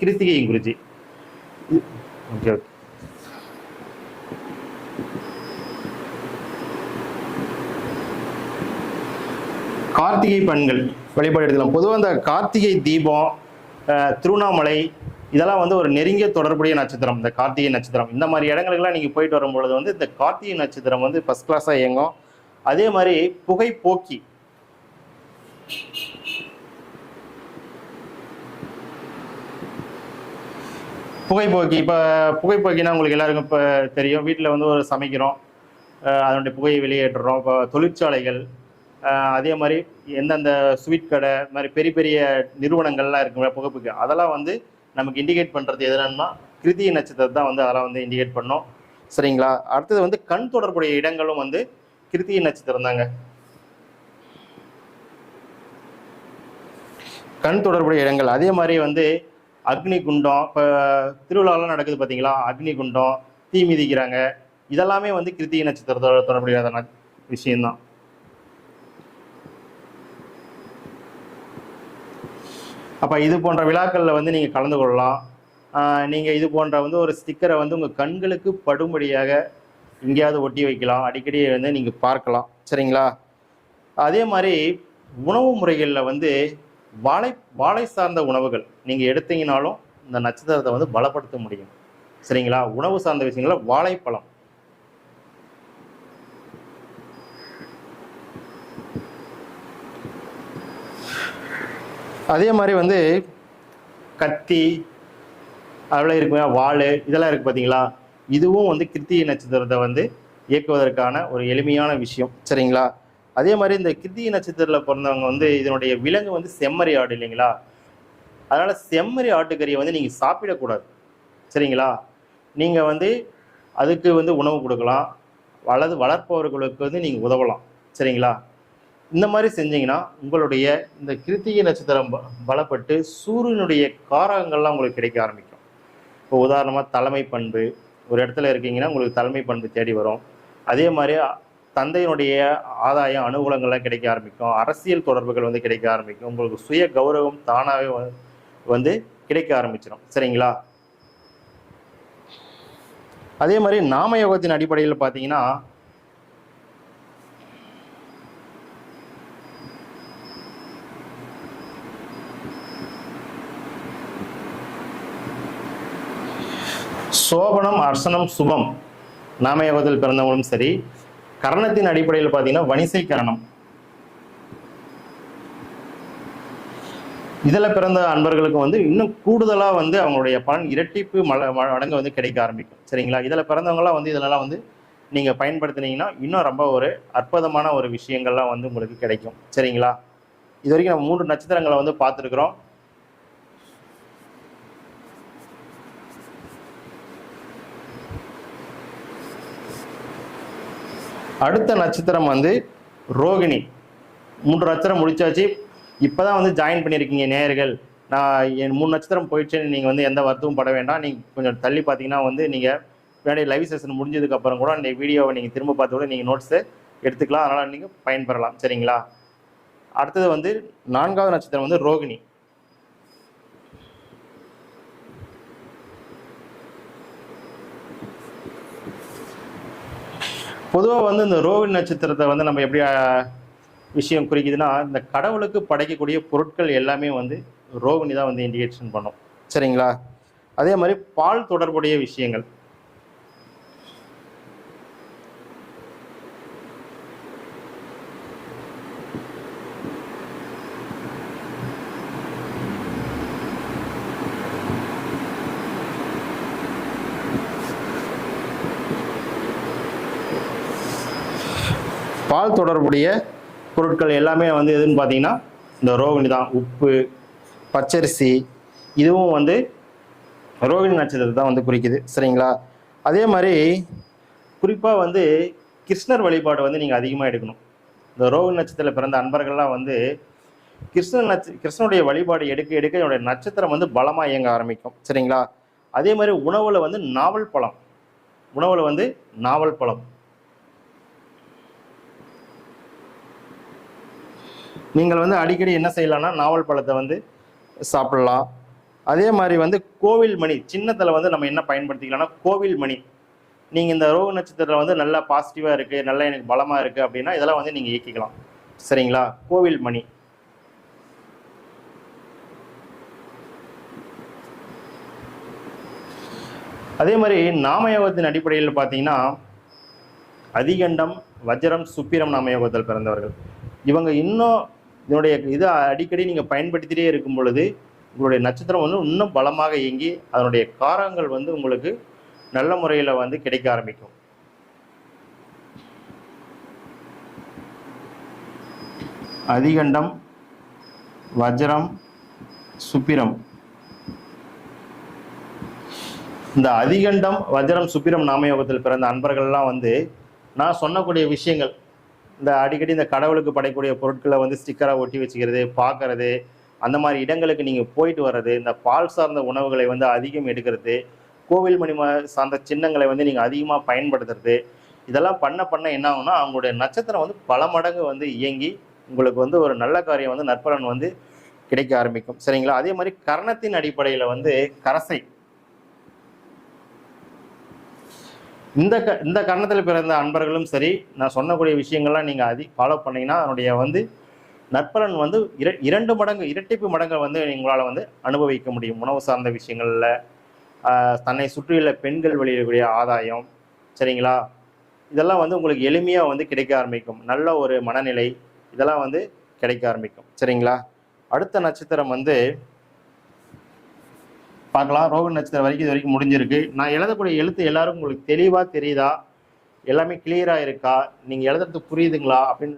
கிருத்திகையும் குறிச்சி okay okay Karthigai பெண்கள் வழிபாடு எடுக்கலாம். பொதுவாக இந்த கார்த்திகை தீபம் திருவண்ணாமலை இதெல்லாம் வந்து ஒரு நெருங்கிய தொடர்புடைய நட்சத்திரம். இந்த கார்த்திகை நட்சத்திரம். இந்த மாதிரி இடங்களுக்கெல்லாம் நீங்கள் போயிட்டு வரும்பொழுது வந்து இந்த கார்த்திகை நட்சத்திரம் வந்து ஃபஸ்ட் கிளாஸாக இயங்கும். அதே மாதிரி புகை போக்கி. புகைப்போக்கி இப்போ புகைப்போக்கினா உங்களுக்கு எல்லாருக்கும் இப்போ தெரியும். வீட்டில் வந்து ஒரு சமைக்கிறோம். அதனுடைய புகையை வெளியேற்றுறோம். இப்போ தொழிற்சாலைகள் அதே மாதிரி எந்தெந்த ஸ்வீட் கடை இந்த மாதிரி பெரிய பெரிய நிறுவனங்கள்லாம் இருக்குங்களா புகைப்புக்கு அதெல்லாம் வந்து நமக்கு இண்டிகேட் பண்ணுறது எதுனா கிருத்திகை நட்சத்திரத்தை தான் வந்து அதெல்லாம் வந்து இண்டிகேட் பண்ணோம். சரிங்களா? அடுத்தது வந்து கண் தொடர்புடைய இடங்களும் வந்து கிருத்திய நட்சத்திரம் தாங்க. கண் தொடர்புடைய இடங்கள். அதே மாதிரி வந்து அக்னி குண்டம் இப்போ திருவிழாலாம் நடக்குது பார்த்தீங்களா அக்னி குண்டம் தீ மிதிக்கிறாங்க. இதெல்லாமே வந்து கிருத்திகை நட்சத்திரத்தோட தொடர்புடைய விஷயம்தான். அப்போ இது போன்ற விழாக்களில் வந்து நீங்கள் கலந்து கொள்ளலாம். நீங்கள் இது போன்ற வந்து ஒரு ஸ்டிக்கரை வந்து உங்கள் கண்களுக்கு படும்படியாக எங்கேயாவது ஒட்டி வைக்கலாம். அடிக்கடி வந்து நீங்கள் பார்க்கலாம். சரிங்களா? அதே மாதிரி உணவு முறைகளில் வந்து வாழை வாழை சார்ந்த உணவுகள் நீங்கள் எடுத்தீங்கனாலும் இந்த நட்சத்திரத்தை வந்து பலப்படுத்த முடியும். சரிங்களா? உணவு சார்ந்த விஷயங்கள வாழைப்பழம். அதே மாதிரி வந்து கத்தி அதில் இருக்குங்க வாள் இதெல்லாம் இருக்குது பார்த்தீங்களா இதுவும் வந்து கிருத்திகை நட்சத்திரத்தை வந்து இயக்குவதற்கான ஒரு எளிமையான விஷயம். சரிங்களா? அதே மாதிரி இந்த கிருத்திகை நட்சத்திரத்தில் பிறந்தவங்க வந்து இதனுடைய விலங்கு வந்து செம்மறி ஆடு இல்லைங்களா? அதனால் செம்மறி ஆட்டுக்கறியை வந்து நீங்கள் சாப்பிடக்கூடாது. சரிங்களா? நீங்கள் வந்து அதுக்கு வந்து உணவு கொடுக்கலாம். வலது வளர்ப்பவர்களுக்கு வந்து நீங்கள் உதவலாம். சரிங்களா? இந்த மாதிரி செஞ்சீங்கன்னா உங்களுடைய இந்த கிருத்திகை நட்சத்திரம் பலப்பட்டு சூரியனுடைய காரகங்கள்லாம் உங்களுக்கு கிடைக்க ஆரம்பிக்கும். இப்போ உதாரணமாக தலைமை பண்பு ஒரு இடத்துல இருக்கீங்கன்னா உங்களுக்கு தலைமை பண்பு தேடி வரும். அதே மாதிரி தந்தையினுடைய ஆதாயம் அனுகூலங்கள்லாம் கிடைக்க ஆரம்பிக்கும். அரசியல் தொடர்புகள் வந்து கிடைக்க ஆரம்பிக்கும். உங்களுக்கு சுய கௌரவம் தானாகவே வந்து கிடைக்க ஆரம்பிச்சிடும் சரிங்களா? அதே மாதிரி நாம யோகத்தின் அடிப்படையில் பார்த்தீங்கன்னா சோபனம் அர்சனம் சுபம். நாமயோகத்தில் பிறந்தவங்களும் சரி கரணத்தின் அடிப்படையில் பார்த்தீங்கன்னா வனிசை கரணம். இதில் பிறந்த அன்பர்களுக்கு வந்து இன்னும் கூடுதலாக வந்து அவங்களுடைய பலன் இரட்டிப்பு மல ம- மடங்கு வந்து கிடைக்க ஆரம்பிக்கும். சரிங்களா? இதில் பிறந்தவங்களாம் வந்து இதிலலாம் வந்து நீங்கள் பயன்படுத்தினீங்கன்னா இன்னும் ரொம்ப ஒரு அற்புதமான ஒரு விஷயங்கள்லாம் வந்து உங்களுக்கு கிடைக்கும். சரிங்களா? இது வரைக்கும் நம்ம மூன்று நட்சத்திரங்களை வந்து பார்த்துருக்குறோம். அடுத்த நட்சத்திரம் வந்து ரோகிணி. மூன்று நட்சத்திரம் முடிச்சாச்சு. இப்போ தான் வந்து ஜாயின் பண்ணியிருக்கீங்க நேயர்கள். நான் என் மூணு நட்சத்திரம் போயிடுச்சுன்னு நீங்கள் வந்து எந்த வருத்தமும் பட வேண்டாம். நீங்கள் கொஞ்சம் தள்ளி பார்த்தீங்கன்னா வந்து நீங்கள் பின்னாடி லைவ் செஷன் முடிஞ்சதுக்கு அப்புறம் கூட இந்த வீடியோவை நீங்கள் திரும்ப பார்த்து கூட நீங்கள் நோட்ஸை எடுத்துக்கலாம். அதனால் நீங்கள் பயன்பெறலாம். சரிங்களா? அடுத்தது வந்து நான்காவது நட்சத்திரம் வந்து ரோகிணி. பொதுவாக வந்து இந்த ரோகிணி நட்சத்திரத்தை வந்து நம்ம எப்படி விஷயம் குறிக்குதுன்னா இந்த கடவுளுக்கு படைக்கக்கூடிய பொருட்கள் எல்லாமே வந்து ரோகிணி தான் வந்து இண்டிகேஷன் பண்ணும். சரிங்களா? அதே மாதிரி பால் தொடர்புடைய விஷயங்கள். பால் தொடர்புடைய பொருட்கள் எல்லாமே வந்து எதுன்னு பார்த்தீங்கன்னா இந்த ரோகிணி தான் உப்பு பச்சரிசி இதுவும் வந்து ரோகிணி நட்சத்திரத்தை தான் வந்து குறிக்குது. சரிங்களா? அதே மாதிரி குறிப்பாக வந்து கிருஷ்ணர் வழிபாடு வந்து நீங்கள் அதிகமாக எடுக்கணும். இந்த ரோகிணி நட்சத்திரத்தில் பிறந்த அன்பர்கள்லாம் வந்து கிருஷ்ணன் நட்ச கிருஷ்ணனுடைய வழிபாடு எடுக்க எடுக்க என்னுடைய நட்சத்திரம் வந்து பலமாக இயங்க ஆரம்பிக்கும். சரிங்களா? அதே மாதிரி உணவில் வந்து நாவல் பழம். உணவில் வந்து நாவல் பழம். நீங்கள் வந்து அடிக்கடி என்ன செய்யலாம்னா நாவல் பழத்தை வந்து சாப்பிடலாம். அதே மாதிரி வந்து கோவில் மணி சின்னத்தில் வந்து நம்ம என்ன பயன்படுத்திக்கலாம்னா கோவில் மணி. நீங்கள் இந்த ரோக நட்சத்திரத்தில் வந்து நல்லா பாசிட்டிவாக இருக்குது நல்லா எனக்கு பலமாக இருக்குது அப்படின்னா இதெல்லாம் வந்து நீங்கள் இயக்கிக்கலாம். சரிங்களா? கோவில் மணி. அதே மாதிரி நாமயோகத்தின் அடிப்படையில் பார்த்தீங்கன்னா அதிகண்டம் வஜ்ரம் சுப்பிரம் நாமயோகத்தில் பிறந்தவர்கள். இவங்க இன்னும் இதனுடைய இதை அடிக்கடி நீங்கள் பயன்படுத்திட்டே இருக்கும் பொழுது உங்களுடைய நட்சத்திரம் வந்து இன்னும் பலமாக இயங்கி அதனுடைய காரங்கள் வந்து உங்களுக்கு நல்ல முறையில் வந்து கிடைக்க ஆரம்பிக்கும். அதிகண்டம் வஜ்ரம் சுப்பிரம். இந்த அதிகண்டம் வஜ்ரம் சுப்பிரம் நாமயோகத்தில் பிறந்த அன்பர்கள்லாம் வந்து நான் சொன்னக்கூடிய விஷயங்கள் இந்த அடிக்கடி இந்த கடவுளுக்கு படைக்கூடிய பொருட்களை வந்து ஸ்டிக்கராக ஒட்டி வச்சுக்கிறது பார்க்கறது அந்த மாதிரி இடங்களுக்கு நீங்கள் போயிட்டு வர்றது இந்த பால் சார்ந்த உணவுகளை வந்து அதிகம் எடுக்கிறது கோவில் மணிமா சார்ந்த சின்னங்களை வந்து நீங்கள் அதிகமாக பயன்படுத்துறது இதெல்லாம் பண்ண பண்ண என்ன ஆகும்னா அவங்களுடைய நட்சத்திரம் வந்து பல மடங்கு வந்து இயங்கி உங்களுக்கு வந்து ஒரு நல்ல காரியம் வந்து நற்பலன் வந்து கிடைக்க ஆரம்பிக்கும். சரிங்களா? அதே மாதிரி கரணத்தின் அடிப்படையில் வந்து கரசை இந்த க இந்த கரணத்தில் பிறந்த அன்பர்களும் சரி நான் சொன்னக்கூடிய விஷயங்கள்லாம் நீங்கள் அதி ஃபாலோ பண்ணீங்கன்னா அதனுடைய வந்து நற்பலன் வந்து இர இரண்டு மடங்கு இரட்டிப்பு மடங்கை வந்து உங்களால் வந்து அனுபவிக்க முடியும். உணவு சார்ந்த விஷயங்களில் தன்னை சுற்றியுள்ள பெண்கள் வெளியிடக்கூடிய ஆதாயம் சரிங்களா? இதெல்லாம் வந்து உங்களுக்கு எளிமையாக வந்து கிடைக்க ஆரம்பிக்கும். நல்ல ஒரு மனநிலை இதெல்லாம் வந்து கிடைக்க ஆரம்பிக்கும். சரிங்களா? அடுத்த நட்சத்திரம் வந்து பார்க்கலாம். ரோக நட்சத்திரம் வரைக்கும் இது வரைக்கும் முடிஞ்சிருக்கு. நான் எழுதக்கூடிய எழுத்து எல்லாரும் உங்களுக்கு தெளிவாக தெரியுதா? எல்லாமே கிளியராக இருக்கா? நீங்கள் எழுதுறது புரியுதுங்களா? அப்படின்னு